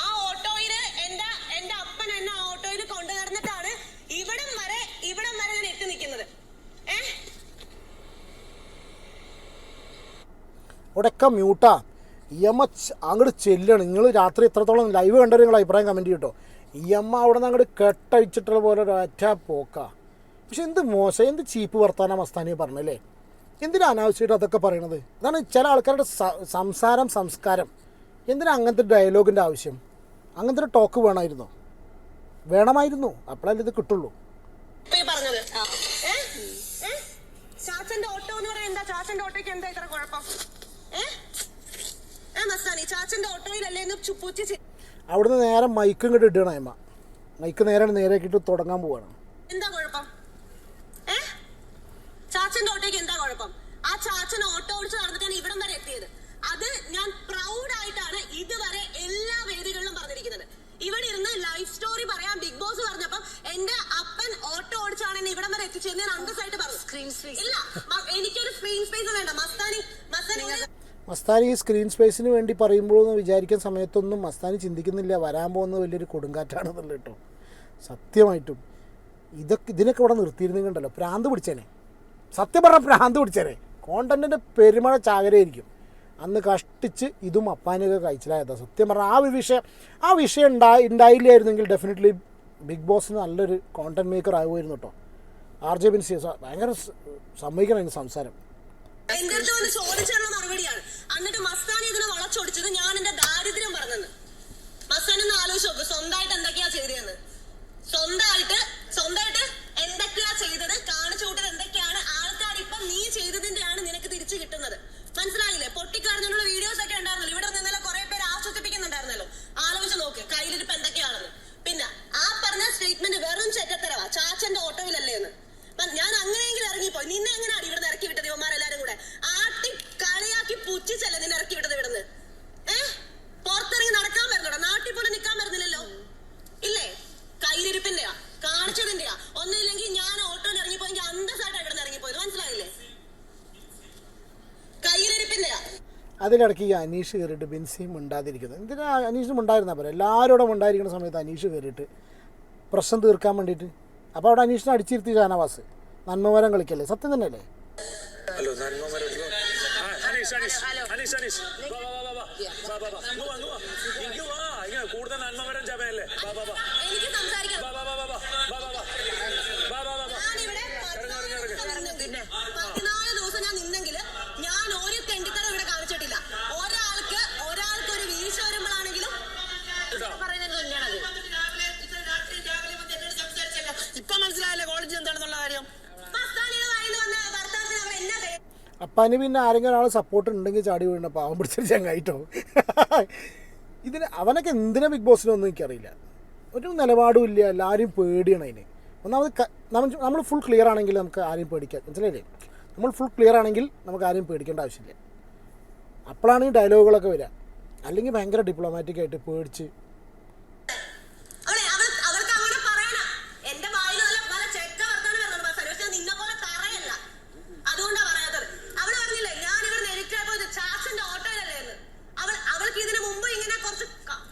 ആ ഓട്ടോയിൽ എന്റെ എന്റെ അപ്പൻ എന്നെ ആ ഓട്ടോയിൽ കൊണ്ടു നടന്നിട്ടാണ് ഇവിടം വരെ ഇവിടം വരെ ഞാൻ എത്തി നിൽക്കുന്നത് ഏ ഇവിടെയൊക്കെ മ്യൂട്ടാ. ഇ എം അങ്ങോട്ട് ചെല്ലാണ്. നിങ്ങൾ രാത്രി എത്രത്തോളം ലൈവ് കണ്ടവർ നിങ്ങൾ അഭിപ്രായം കമന്റ് ചെയ്യട്ടോ ഇ എം അവിടെ നിന്ന് അങ്ങോട്ട് കെട്ടഴിച്ചിട്ടുള്ള പോലെ ഒരൊറ്റ പോക്ക. പക്ഷെ എന്ത് മോശം എന്ത് ചീപ്പ് വർത്താനം മസ്താനി പറഞ്ഞല്ലേ എന്തിനാ അനാവശ്യമായിട്ട് അതൊക്കെ പറയണത്? അതാണ് ചില ആൾക്കാരുടെ സംസാരം സംസ്കാരം. എന്തിനാ അങ്ങനത്തെ ഡയലോഗിന്റെ ആവശ്യം? അങ്ങനത്തെ ഒരു ടോക്ക് വേണമായിരുന്നോ. വേണമായിരുന്നു. അപ്പോഴല്ലേ ഇത് കിട്ടുള്ളൂ ഏ? ഏ? ചാച്ചന്റെ ഓട്ടോ എന്ന് പറയാൻ എന്താ ചാച്ചന്റെ ഓട്ടോയ്ക്ക് എന്താ ഇത്ര കുഴപ്പം ഏ മസ്താനി ചാച്ചന്റെ ഓട്ടോയിലല്ലേ എന്ന് ചുപ്പൂച്ചി അവിടുന്ന് നേരെ മൈക്കും ഇങ്ങോട്ട് ഇടണം അമ്മ മൈക്ക് നേരെ നേരെ കിട്ടി തുടങ്ങാൻ പോവാണ്. എന്താ കുഴപ്പം? ഏ? ചാച്ചന്റെ ഓട്ടോയ്ക്ക് എന്താ കുഴപ്പം? ആ ചാച്ചൻ ഓട്ടോ ഓടിച്ച് നടന്നിട്ടാണ് ഇവിടം വരെ എത്തിയത്. അത് ഞാൻ പ്രൗഡ് ആയിട്ടാണ് ഇതുവരെ എല്ലാ വേദികളിലും പറഞ്ഞിരിക്കുന്നത്. ഇവിടെ ഇരുന്ന് ലൈഫ് സ്റ്റോറി പറയാൻ ബിഗ് ബോസ് പറഞ്ഞപ്പം എന്റെ അപ്പൻ ഓട്ടോ ഓടിച്ചാണ് എന്നെ ഇവിടം വരെ എത്തിച്ചത് ഞാൻ അന്തസ്സായിട്ട് പറഞ്ഞു. സ്ക്രീൻ സ്പേസ് ഇല്ല മ- എനിക്കൊരു സ്ക്രീൻ സ്പേസ് വേണ്ട. മസ്താനി മസ്താനി മസ്താനി ഈ സ്ക്രീൻ സ്പേസിന് വേണ്ടി പറയുമ്പോഴെന്ന് വിചാരിക്കുന്ന സമയത്തൊന്നും മസ്താനി ചിന്തിക്കുന്നില്ല. വരാൻ പോകുന്നത് വലിയൊരു കൊടുങ്കാറ്റാണെന്നുള്ള കേട്ടോ. സത്യമായിട്ടും. ഇതൊക്കെ ഇതിനൊക്കെ ഇവിടെ നിർത്തിയിരുന്നുണ്ടല്ലോ പ്രാന്ത് പിടിച്ചേനെ. സത്യം പറഞ്ഞാൽ പ്രാന്ത് പിടിച്ചേനെ. കോണ്ടന്റിന്റെ പെരുമഴ ചാകരയായിരിക്കും. അന്ന് കഷ്ടിച്ച് ഇതും അപ്പാനൊക്കെ കഴിച്ചിലായതാണ് സത്യം പറഞ്ഞാൽ ആ ഒരു വിഷയം ആ വിഷയം ഉണ്ടായി ഉണ്ടായില്ലായിരുന്നെങ്കിൽ ഡെഫിനറ്റ്ലി ബിഗ് ബോസ് നല്ലൊരു കോണ്ടന്റ് മേക്കർ ആകുമായിരുന്നു കേട്ടോ. ആർ ജെ ബിൻസി ഭയങ്കര സമ്മതിക്കണം സംസാരം. വന്ന് മറുപടിയാണ്. എന്നിട്ട് മസ്താനി ഇതിനെ വളച്ചൊടിച്ചത് ഞാൻ എന്റെ ദാരിദ്ര്യം പറഞ്ഞെന്ന്. മസ്താൻ ഒന്ന് ആലോചിച്ച് നോക്ക് സ്വന്തമായിട്ട് എന്തൊക്കെയാ ചെയ്തതെന്ന് സ്വന്തമായിട്ട് സ്വന്തമായിട്ട് എന്തൊക്കെയാ ചെയ്തത്? കാണിച്ചു കൂട്ടത് എന്തൊക്കെയാണ്? ആൾക്കാർ ഇപ്പൊ നീ ചെയ്തതിന്റെയാണ് നിനക്ക് തിരിച്ചു കിട്ടുന്നത്. മനസ്സിലായില്ലേ? പൊട്ടിക്കറിഞ്ഞുള്ള വീഡിയോസ് ഒക്കെ ഉണ്ടായിരുന്നല്ലോ. ഇവിടെ നിന്നലെ കുറെ പേര് ആശ്വസിപ്പിക്കുന്നുണ്ടായിരുന്നല്ലോ ആലോചിച്ച് നോക്ക് കയ്യിലിരിപ്പ് എന്തൊക്കെയാണെന്ന് പിന്നെ ആ പറഞ്ഞ സ്റ്റേറ്റ്മെന്റ് വെറും ചെറ്റത്തരവാ ചാച്ചന്റെ ഓട്ടോയിലല്ലേ എന്ന് അപ്പൊ ഞാൻ അങ്ങനെയെങ്കിലും ഇറങ്ങിപ്പോയി നിന്നെ എങ്ങനെയാണ് ഇവിടെ ഇറക്കി വിട്ടത് ഇവന്മാരെല്ലാരും കൂടെ ആട്ടി കളിയാക്കി പുച്ഛിച്ചല്ലേ നിന്നെ ഇറക്കി വിട്ടത് ഇവിടുന്ന് ഏഹ് പുറത്തിറങ്ങി നടക്കാൻ പറ്റുന്നുണ്ടോ നാട്ടിൽ പോലും നിൽക്കാൻ പറ്റുന്നില്ലല്ലോ ഇല്ലേ കയ്യിലിരിപ്പിന്റെയാ കാണിച്ചതിന്റെയാ ഒന്നുമില്ലെങ്കിൽ ഞാൻ ഓട്ടോയിൽ ഇറങ്ങിപ്പോയെങ്കിൽ അന്തസ്സായിട്ട് ഇവിടെ നിന്ന് ഇറങ്ങിപ്പോയത് മനസ്സിലായില്ലേ കയ്യിലിരിപ്പിന്റെയാ അതിലിടയ്ക്ക് ഈ അനീഷ് കയറിയിട്ട് ബിൻസിയും മിണ്ടാതിരിക്കുന്നത് എന്തിനാ അനീഷ് മിണ്ടായിരുന്നാൽ പോലെ എല്ലാവരോടും ഉണ്ടായിരിക്കുന്ന സമയത്ത് അനീഷ് കയറിയിട്ട് പ്രശ്നം തീർക്കാൻ വേണ്ടിയിട്ട്. അപ്പോൾ അവിടെ അനീഷിനെ അടിച്ചിരുത്തി ഷാനവാസ്. നന്മമരം കളിക്കല്ലേ? സത്യം തന്നെയല്ലേ? ഹലോ അനീഷ് അനീഷ് അനീഷ് അനീഷ്. വാ വാ വാ വാ വാ വാ വാ. വാ വാ. വാ. വാ. വാ വാ വാ അപ്പാന് പിന്നെ ആരെങ്കിലും ഒരാൾ സപ്പോർട്ട് ഉണ്ടെങ്കിൽ ചാടി വീണ പാവം പിടിച്ചൊരു ചങ്ങായിട്ടോ. ഇതിന് അവനൊക്കെ എന്തിനാ ബിഗ് ബോസിനൊന്നും എനിക്കറിയില്ല. ഒരു നിലപാടും ഇല്ല എല്ലാവരും പേടിയാണ് അതിന്. ഒന്നാമത് നമ്മൾ ഫുൾ ക്ലിയർ ആണെങ്കിൽ നമുക്ക് ആരെയും പേടിക്കാം മനസ്സിലായില്ലേ? നമ്മൾ ഫുൾ ക്ലിയർ ആണെങ്കിൽ നമുക്ക് ആരെയും പേടിക്കേണ്ട ആവശ്യമില്ല. അപ്പോഴാണ് ഈ ഡയലോഗുകളൊക്കെ വരിക അല്ലെങ്കിൽ ഭയങ്കര ഡിപ്ലോമാറ്റിക് ആയിട്ട് പേടിച്ച് അവളെ അവർ അവർക്ക് അങ്ങനെ പറയാനാ എന്റെ വായിൽ നല്ല നല്ല ചെക്ക വർത്താനം വരുന്നുണ്ട് മസ്താനി പക്ഷെ നിന്നെ പോലെ തറയല്ല അതുകൊണ്ടാ പറയാത്തത് അവൾ പറഞ്ഞില്ലേ ഞാൻ ഇവിടെ നെരിക്കാൻ പോയത് ചാച്ചന്റെ ഓട്ടോയിലല്ലേ എന്ന് അവൾ അവൾക്ക് ഇതിനു മുമ്പ് ഇങ്ങനെ കുറച്ച് ക-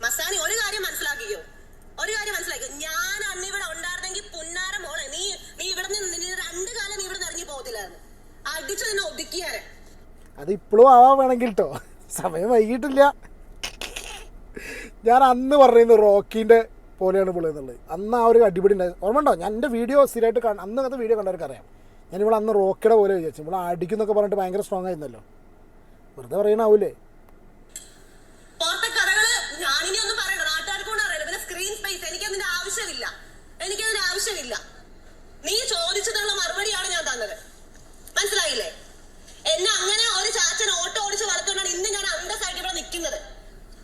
മസ്താനി ഒരു കാര്യം മനസ്സിലാക്കിക്കോ ഒരു കാര്യം മനസ്സിലാക്കിയോ ഞാൻ അന്ന് ഇവിടെ ഉണ്ടായിരുന്നെങ്കിൽ പുന്നാര മോളെ നീ നീ ഇവിടെ നിന്ന് നീ രണ്ട് കാലം നീ ഇവിടെ നിന്ന് ഇറങ്ങി പോകത്തില്ലായിരുന്നു അടിച്ചു നിന്നെ ഒതുക്കിയാരെ അത് ഇപ്പോഴും ആവാൻ വേണമെങ്കിൽ കേട്ടോ സമയം വൈകിട്ടില്ല. ഞാൻ അന്ന് പറയുന്നത് റോക്കിന്റെ പോലെയാണ് പുള്ളി എന്നുള്ളത്. അന്ന് ആ ഒരു അടിപിടി ഉണ്ടായി. ഓർമ്മ ഉണ്ടോ? ഞാൻ എന്റെ വീഡിയോ സ്ഥിരമായിട്ട് കാണും അന്ന് അങ്ങനത്തെ വീഡിയോ കണ്ടവർക്ക് അറിയാം. ഞാൻ ഇവിടെ അന്ന് റോക്കിയുടെ പോലെ വിചാരിച്ചു. ഇവിടെ അടിക്കുന്നൊക്കെ പറഞ്ഞിട്ട് ഭയങ്കര സ്ട്രോങ് ആയിരുന്നല്ലോ. വെറുതെ പറയണാവൂലേ? എനിക്കതിന് ആവശ്യമില്ല. നീ ചോദിച്ചതിനുള്ള മറുപടിയാണ് ഞാൻ തന്നത്. മനസ്സിലായില്ലേ? എന്നെ അങ്ങനെ ഒരു ചാച്ചൻ ഓട്ടോ ഓടിച്ച് വളർത്തുകൊണ്ടാണ് ഇന്ന് ഞാൻ അന്തസ്സായിട്ട് ഇവിടെ നിൽക്കുന്നത്.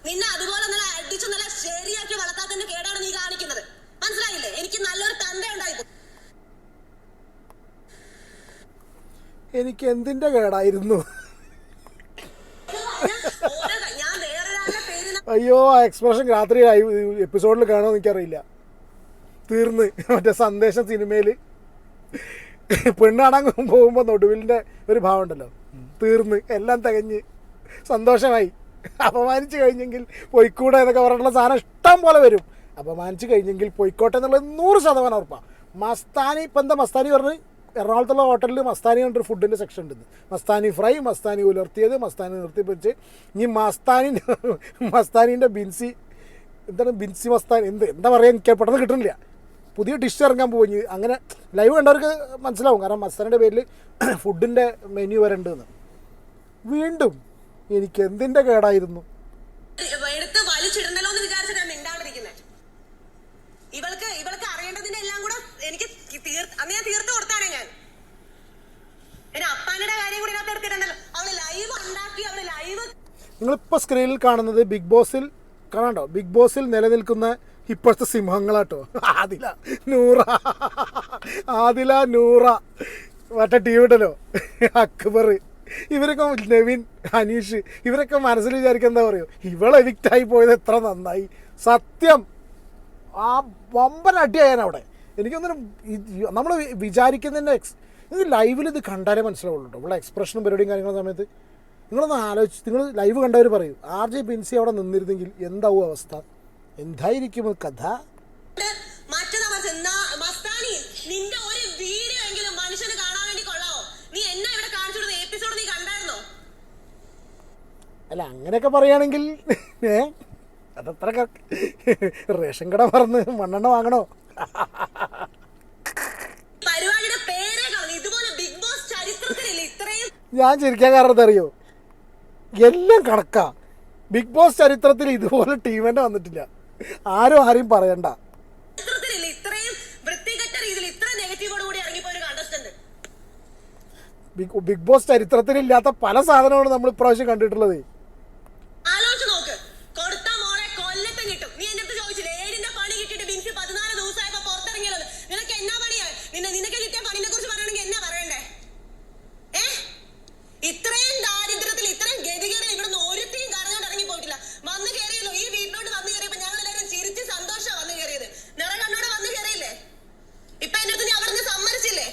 നിന്നെ അതുപോലെ നല്ല അടിച്ചു നല്ല ശരിയാക്കി വളർത്താത്തതിന്റെ കേടാണ് നീ കാണിക്കുന്നത്. മനസ്സിലായില്ലേ? എനിക്ക് നല്ലൊരു തന്ത ഉണ്ടായിരുന്നു. എനിക്ക് എന്തിന്റെ കേടായിരുന്നു അയ്യോ ആ എക്സ്പ്രഷൻ രാത്രി എപ്പിസോഡിൽ കാണുമോ എനിക്കറിയില്ല. തീർന്ന്. മറ്റേ സന്ദേശം സിനിമയിൽ പെണ്ണാടാൻ പോകുമ്പോൾ നൊടുവിലിന്റെ ഒരു ഭാവം ഉണ്ടല്ലോ. തീർന്ന് എല്ലാം തികഞ്ഞ് സന്തോഷമായി. അപമാനിച്ചു കഴിഞ്ഞെങ്കിൽ പൊയ്ക്കൂടെ എന്നൊക്കെ പറഞ്ഞിട്ടുള്ള സാധനം ഇഷ്ടം പോലെ വരും. അപമാനിച്ചു കഴിഞ്ഞെങ്കിൽ പൊയ്ക്കോട്ടെ എന്നുള്ളത് നൂറ് ശതമാനം ഉറപ്പാണ് മസ്താനി ഇപ്പം എന്താ മസ്താനി പറഞ്ഞ് എറണാകുളത്തുള്ള ഹോട്ടലിൽ മസ്താനി കണ്ടൊരു ഫുഡിന്റെ സെക്ഷൻ ഉണ്ട് മസ്താനി ഫ്രൈ മസ്താനി ഉലർത്തിയത് മസ്താനി നിർത്തിപ്പിടിച്ച് ഇനി മസ്താനി മസ്താനീന്റെ ബിൻസി എന്താണ് ബിൻസി മസ്താനി? എന്ത് എന്താ പറയുക എനിക്ക് പെട്ടെന്ന് കിട്ടുന്നില്ല പുതിയ ഡിഷ് ഇറങ്ങാൻ പോയി അങ്ങനെ ലൈവ് കണ്ടവർക്ക് മനസ്സിലാവും. കാരണം മസ്താനിയുടെ പേരിൽ ഫുഡിന്റെ മെനു വരണ്ടെന്ന് വീണ്ടും എനിക്ക് എന്തിന്റെ കേടായിരുന്നു? എടുത്ത് വലിച്ചിടണ്ടല്ലോ എന്ന് മിണ്ടാണ്ടിരിക്കുന്നത് ഇവൾക്ക് ഇവൾക്ക് അറിയേണ്ടതിന്റെ എല്ലാം കൂടെ എനിക്ക് അന്ന് ഞാൻ തീർത്ത് കൊടുത്താണ് ഞാൻ. പിന്നെ അപ്പാനയുടെ കാര്യം കൂടി ഇതിനകത്ത് എടുത്തിട്ടുണ്ടല്ലോ. അവൾ ലൈവ് ഉണ്ടാക്കി അവൾ ലൈവ് നിങ്ങളിപ്പോൾ സ്ക്രീനിൽ കാണുന്നത് ബിഗ് ബോസിൽ കാണാണ്ടോ? ബിഗ് ബോസിൽ നിലനിൽക്കുന്ന ഇപ്പോഴത്തെ സിംഹങ്ങളാട്ടോ. ആദില നൂറ. ആദില നൂറ. മറ്റേ ടീവിടലോ അക്ബർ. ഇവരൊക്കെ നവീൻ അനീഷ് ഇവരൊക്കെ മനസ്സിൽ വിചാരിക്കുക എന്താ പറയുക ഇവളെ വിക്റ്റായി പോയത് എത്ര നന്നായി. സത്യം. ആ വമ്പൻ അടിയായാൻ അവിടെ. എനിക്കൊന്നും നമ്മൾ വിചാരിക്കുന്നതിന്റെ എക്സ് ഇത് ലൈവിൽ ഇത് കണ്ടാലേ മനസ്സിലാവുള്ളൂ ഇവിടെ എക്സ്പ്രഷനും പരിപാടിയും കാര്യങ്ങളും സമയത്ത്. നിങ്ങളൊന്ന് ആലോചിച്ച് നിങ്ങൾ ലൈവ് കണ്ടവർ പറയും ആർ ജെ ബിൻസി അവിടെ നിന്നിരുന്നെങ്കിൽ എന്താവും അവസ്ഥ? എന്തായിരിക്കും കഥ? നിന്റെ ഒരു വീഡിയോ എങ്കിലും മനുഷ്യന് കാണാൻ വേണ്ടി കൊള്ളാവോ നീ എന്നെ ഇവിടെ കാണിച്ചു കൊടുത്ത എപ്പിസോഡ് നീ കണ്ടായിരുന്നോ അല്ല അങ്ങനെയൊക്കെ പറയുകയാണെങ്കിൽ ഏ? അതത്ര റേഷൻ കട മറന്ന് മണ്ണെണ്ണ വാങ്ങണോ? ഞാൻ ചിരിക്കാൻ കാരണം അറിയോ? എല്ലാം കണക്കാ. ബിഗ് ബോസ് ചരിത്രത്തിൽ ഇതുപോലെ ടീം തന്നെ വന്നിട്ടില്ല. ആരും ആരെയും പറയണ്ട. ബിഗ് ബോസ് ചരിത്രത്തിൽ ഇല്ലാത്ത പല സാധനങ്ങളും നമ്മൾ ഇപ്രാവശ്യം കണ്ടിട്ടുള്ളത് ആലോചിച്ച് നോക്ക് കൊടുത്ത മോളെ കൊല്ലത്ത് കിട്ടും നീ എന്റെ അടുത്ത് ചോദിച്ചില്ലേ ഏഴിന്റെ പണി കിട്ടിയിട്ട് ബിൻസി പതിനാല് ദിവസമായപ്പോ പുറത്തിറങ്ങിയല്ലോ നിനക്ക് എന്നാ പണിയാ നിന്നെ നിനക്ക് കിട്ടിയ പണിനെ കുറിച്ച് പറയണമെങ്കിൽ എന്നാ പറയണ്ടേ ഏ ഇത്രയും ദാരിദ്ര്യത്തിൽ ഇത്രയും ഗതികേറിൽ ഇവിടുന്ന് ഒരുത്തിയും കറങ്ങാണ്ട് ഇറങ്ങി പോയിട്ടില്ല വന്ന് കയറിയല്ലോ ഈ വീട്ടിലോട്ട് വന്ന് കയറിയപ്പോ ഞങ്ങൾ എല്ലാവരും ചിരിച്ച് സന്തോഷം വന്ന് കയറിയത് നിറ കണ്ണോടെ വന്ന് കയറിയില്ലേ ഇപ്പൊ എന്റെ അടുത്ത് നീ അവിടുന്ന് സമ്മതിച്ചില്ലേ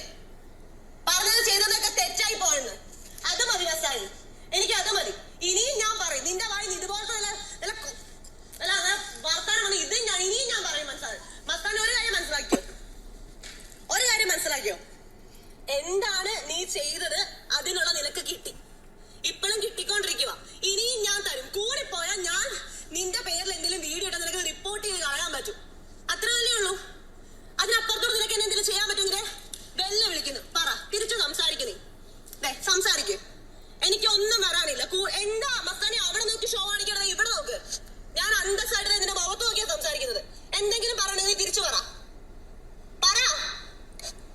പറഞ്ഞത് ചെയ്തതൊക്കെ തെറ്റായി പോയെന്ന് അത് മതി മസ്താനി എനിക്ക് അത് മതി ഇനിയും ഞാൻ പറയും നിന്റെ വായി ഇതുപോലത്തെ നല്ല നല്ല കൊ- നല്ല നല്ല വർത്താനം വന്ന് ഇത് ഞാൻ ഇനിയും ഞാൻ പറയും മനസ്സിലായി മസ്താനി ഒരു കാര്യം മനസ്സിലാക്കിയോ ഒരു കാര്യം മനസ്സിലാക്കിയോ എന്താണ് നീ ചെയ്തത് അതിനുള്ള നിനക്ക് കിട്ടി ഇപ്പോഴും കിട്ടിക്കൊണ്ടിരിക്കുക ഇനിയും ഞാൻ തരും കൂടി പോയാൽ ഞാൻ നിന്റെ പേരിൽ എന്തെങ്കിലും വീഡിയോ ഇട്ടാൽ നിനക്ക് റിപ്പോർട്ട് ചെയ്ത് കളയാൻ പറ്റും അത്ര തന്നെ ഉള്ളൂ അതിനപ്പുറത്തോട് നിനക്ക് എന്നെ എന്തെങ്കിലും ചെയ്യാൻ പറ്റുമെങ്കിലേ വെല്ല വിളിക്കുന്നു പറ തിരിച്ചു സംസാരിക്കുന്നേ ദേ സംസാരിക്കൂ. എനിക്ക് ഒന്നും വരാനില്ല. എന്താ മസ്താനി അവിടെ നോക്കി ഷോ കാണിക്കണത്? ഇവിടെ നോക്ക്. ഞാൻ അന്തസ്സായിട്ട് നിന്റെ മുഖത്ത് നോക്കിയാ സംസാരിക്കുന്നത്. എന്തെങ്കിലും പറയണെങ്കിൽ തിരിച്ചു പറ. പറ.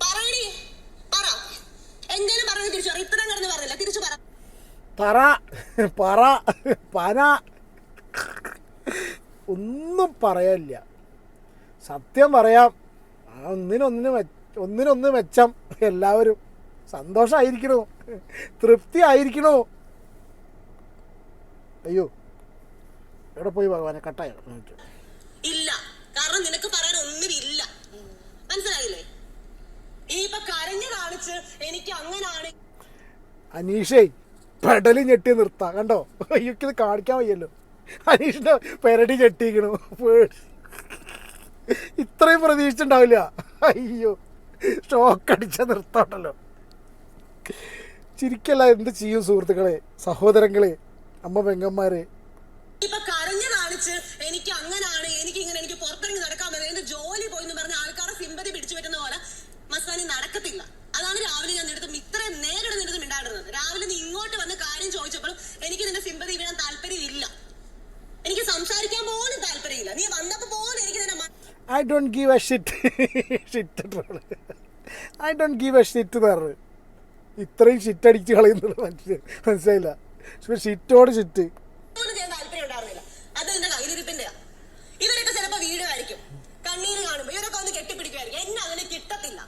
പറയണി പറ. എന്തെങ്കിലും പറഞ്ഞു തിരിച്ചു പറ. ഇത്രയും കിടന്ന് പറഞ്ഞില്ല. തിരിച്ചു പറ. പറ. പറ. പന. ഒന്നും പറയാനില്ല സത്യം പറയാം. ഒന്നിനൊന്നിനും ഒന്നിനൊന്ന് മെച്ചം എല്ലാവരും. സന്തോഷമായിരിക്കണോ തൃപ്തി ആയിരിക്കണോ അയ്യോ. എവിടെ പോയി ഭഗവാനെ? കട്ടായോ. ഇല്ല. കാരണം നിനക്ക് പറയാൻ ഒന്നുമില്ല. മനസ്സിലായില്ലേ? ഇപ്പൊ കരഞ്ഞു കാണിച്ച് എനിക്ക് അങ്ങനാണ്. അനീഷേ പെടൽ ഞെട്ടി നിർത്താം. കണ്ടോ? എനിക്കിത് കാണിക്കാൻ വയ്യല്ലോ. അനീഷിന്റെ പെരടി ഞെട്ടിക്കണു. ഇത്രയും പ്രതീക്ഷിച്ചിട്ടുണ്ടാവില്ല. അയ്യോ. ഷോക്ക് അടിച്ച നിർത്തോട്ടല്ലോ. ചിരിക്കല്ല എന്ത് ചെയ്യും സുഹൃത്തുക്കളെ? സഹോദരങ്ങളെ അമ്മ പെങ്ങന്മാരെ? ഇപ്പൊ കരഞ്ഞു കാണിച്ച് എനിക്ക് അങ്ങനാണ് എനിക്ക് ഇങ്ങനെ എനിക്ക് പുറത്തിറങ്ങി നടക്കാൻ പറ്റില്ല. എന്റെ ജോലി പോയി എന്ന് പറഞ്ഞ ആൾക്കാരെ സിമ്പതി പിടിച്ചു പറ്റുന്ന പോലെ മസ്താനി നടക്കത്തില്ല. അതാണ് രാവിലെ ഞാൻ നിന്നെടുത്ത് ഇത്രയും നേരിട്ട് നിന്നെടുത്ത് ഉണ്ടായിരുന്നത് രാവിലെ നീ ഇങ്ങോട്ട് വന്ന് കാര്യം ചോദിച്ചപ്പോഴും എനിക്ക് നിന്റെ സിമ്പതി വീഴാൻ താല്പര്യമില്ല എനിക്ക് സംസാരിക്കാൻ പോലും താല്പര്യമില്ല നീ വന്നപ്പോ പോലും എനിക്ക് നിന്നെ I don't give a shit shit I don't give a shit തറ് ഇത്രയും ഷിറ്റ് അടിച്ച് കളയുന്നത് മനസ്സിലായി മനസ്സിലായില്ല. പക്ഷെ ഷിറ്റോട് ഷിറ്റ് ഇവരൊക്കെ കണ്ണീര് ഇവരൊക്കെ ഒന്ന് കിട്ടത്തില്ല.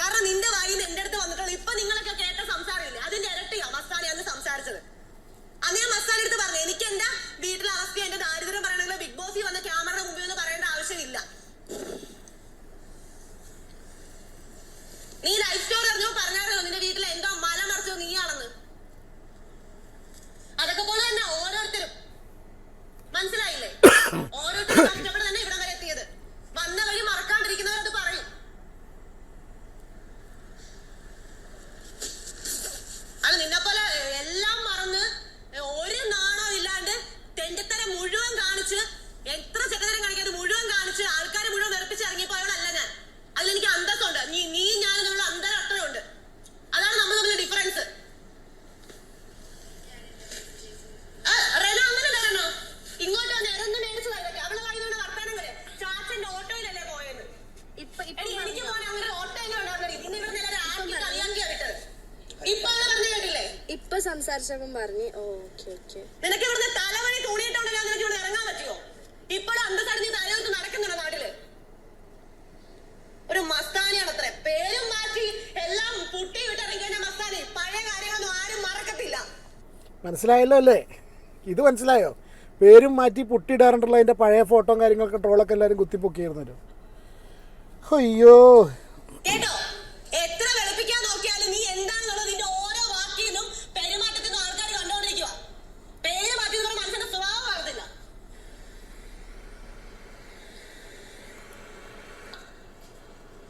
കാരണം നിന്റെ എന്റെ വന്നിട്ടുള്ള നിങ്ങളൊക്കെ കേട്ട സംസാരമില്ല? പറഞ്ഞു വീട്ടിലെ അവസ്ഥ എന്റെ ദാരിദ്ര്യം പറയണമെങ്കിൽ ബിഗ് ബോസിൽ വന്ന ക്യാമറയുടെ മുമ്പിൽ പറയേണ്ട ആവശ്യമില്ല. നീ ലൈഫ് സ്റ്റോറി അറിഞ്ഞോ? പറഞ്ഞായിരുന്നോ? നിന്റെ വീട്ടിൽ എന്തോ മല മറിച്ചോ നീയാണെന്ന്. അതൊക്കെ പോലെ തന്നെ ഓരോരുത്തരും. മനസ്സിലായില്ലേ? [COUGHS] ഓരോരുത്തരും കഷ്ടപ്പെട്ട് തന്നെ ഇവിടെ വരെ എത്തിയത്. വന്ന വഴി മറക്കാണ്ടിരിക്കുന്നവർ അത് പറയും അത് നിന്നെ പോലെ എല്ലാം മറന്ന് ഒരു നാണോ ഇല്ലാണ്ട് തെണ്ടിത്തരം മുഴുവൻ കാണിച്ച് എത്ര ചെറ്റതരം കാണിക്കാതെ മുഴുവൻ കാണിച്ച് ആൾക്കാരെ മുഴുവൻ വെറുപ്പിച്ച് ഇറങ്ങിപ്പോയവളല്ല ഞാൻ അതിലെനിക്ക് അന്തസ്സുണ്ട് നീ നീ ഞാൻ തമ്മിലുള്ള അന്തരം അത്രയുണ്ട് അതാണ് നമ്മൾ തമ്മിൽ ഡിഫറൻസ് ആ, റെനോ അങ്ങനല്ല റെനോ. ഇങ്ങോട്ട് വന്ന് ഇറന്ന് മേടിച്ചതാ ഇതൊക്കെ. അവൾ വായിന്നോണ്ട് വർത്താനം വരെ. ചാച്ചന്റെ ഓട്ടോയിലല്ലേ പോയത്? എടി, എനിക്ക് മോനെ അങ്ങനെ ഒരു ഓട്ടോ എങ്ങനെ ഉണ്ടായിരുന്നെടി? ഇന്ന് ഇവിടുന്ന് എല്ലാവരും ആട്ടി കളിയാക്കിയാ വിട്ടത്. ഇപ്പൊ അവൾ പറഞ്ഞ കേട്ടില്ലേ? സംസാരിച്ചപ്പം പറഞ്ഞു ഓക്കെ ഓക്കെ. നിനക്ക് ഇവിടുന്ന് തലവഴി തുണിയിട്ടുണ്ടല്ലോ നിനക്ക് ഇവിടെ ഇറങ്ങാൻ പറ്റുമോ ഇപ്പോഴും അന്തസ്സറിഞ്ഞ് തലയോർത്ത് നടക്കുന്നുണ്ടോ നാട്ടിൽ? ഒരു മസ്താനിയാണ് അത്ര. പേരും മാറ്റി എല്ലാം പുട്ടി വിട്ടിറങ്ങിയ മസ്താനി പഴയ കാര്യങ്ങളൊന്നും ആരും മറക്കത്തില്ല. മനസ്സിലായല്ലോ അല്ലേ? ഇത് മനസ്സിലായോ? പേരും മാറ്റി പൊട്ടിയിടാറുണ്ടല്ലോ അതിന്റെ പഴയ ഫോട്ടോ കാര്യങ്ങളൊക്കെ ട്രോളൊക്കെ എല്ലാവരും കുത്തിപ്പൊക്കിയിരുന്നല്ലോ. അയ്യോ. കേട്ടോ എത്ര വെളുപ്പിക്കാൻ നോക്കിയാലും നീ എന്താണെന്നുള്ളത് നിന്റെ ഓരോ വാക്കിൽ നിന്നും പെരുമാറ്റത്തിൽ നിന്നും ആൾക്കാർ കണ്ടോണ്ടിരിക്കുക പേര് മാറ്റി എന്ന് പറഞ്ഞ മനുഷ്യന്റെ സ്വഭാവം മാറത്തില്ല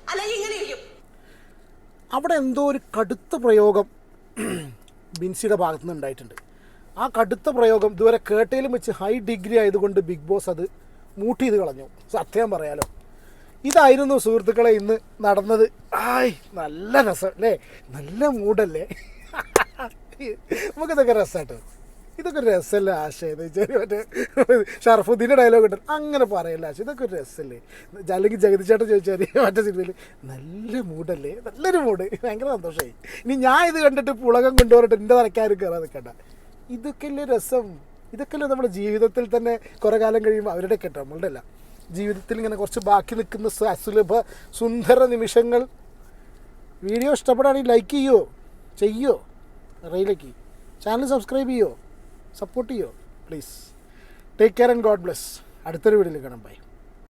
അല്ലെങ്കിൽ ഇങ്ങനെ ഇരിക്കും അവിടെ എന്തോ ഒരു കടുത്ത പ്രയോഗം ബിൻസിയുടെ ഭാഗത്തു നിന്ന് ഉണ്ടായിട്ടുണ്ട്. ആ കടുത്ത പ്രയോഗം ഇതുവരെ കേട്ടയിലും വെച്ച് ഹൈ ഡിഗ്രി ആയതുകൊണ്ട് ബിഗ് ബോസ് അത് മൂട്ട് ചെയ്ത് കളഞ്ഞു. സത്യം പറയാലോ. ഇതായിരുന്നു സുഹൃത്തുക്കളെ ഇന്ന് നടന്നത്. ആയ് നല്ല രസം അല്ലേ? നല്ല മൂഡല്ലേ [LAUGHS] നമുക്കിതൊക്കെ രസമായിട്ട് ഇതൊക്കെ ഒരു രസമല്ലേ ആശയം എന്ന് വെച്ചാൽ മറ്റേ ഷർഫുദ്ദീന്റെ ഡയലോഗ് ഉണ്ട് അങ്ങനെ പറയല്ല ആശയം ഇതൊക്കെ ഒരു രസമല്ലേ അല്ലെങ്കിൽ ജഗതി ചേട്ടൻ ചോദിച്ചാൽ മറ്റേ സിനിമയിൽ നല്ല മൂഡല്ലേ നല്ലൊരു മൂഡ് ഭയങ്കര സന്തോഷമായി ഇനി ഞാൻ ഇത് കണ്ടിട്ട് പുളകം കൊണ്ടുപോയിട്ട് എന്റെ തലക്കാരും കയറാൻ നിൽക്കണ്ട ഇതൊക്കെ അല്ലേ രസം? ഇതൊക്കെ അല്ലേ നമ്മുടെ ജീവിതത്തിൽ തന്നെ കുറേ കാലം കഴിയുമ്പോൾ അവരുടെ കേട്ടോ നമ്മളുടെ അല്ല. ജീവിതത്തിൽ ഇങ്ങനെ കുറച്ച് ബാക്കി നിൽക്കുന്ന അസുലഭ സുന്ദര നിമിഷങ്ങൾ. വീഡിയോ ഇഷ്ടപ്പെടുകയാണെങ്കിൽ ലൈക്ക് ചെയ്യോ? ചെയ്യോ? റെയിലേക്ക് ചാനൽ സബ്സ്ക്രൈബ് ചെയ്യുമോ സപ്പോർട്ട് ചെയ്യുമോ please. Take care and God bless. അടുത്തൊരു വീഡിയോയിൽ കാണാം. ബൈ.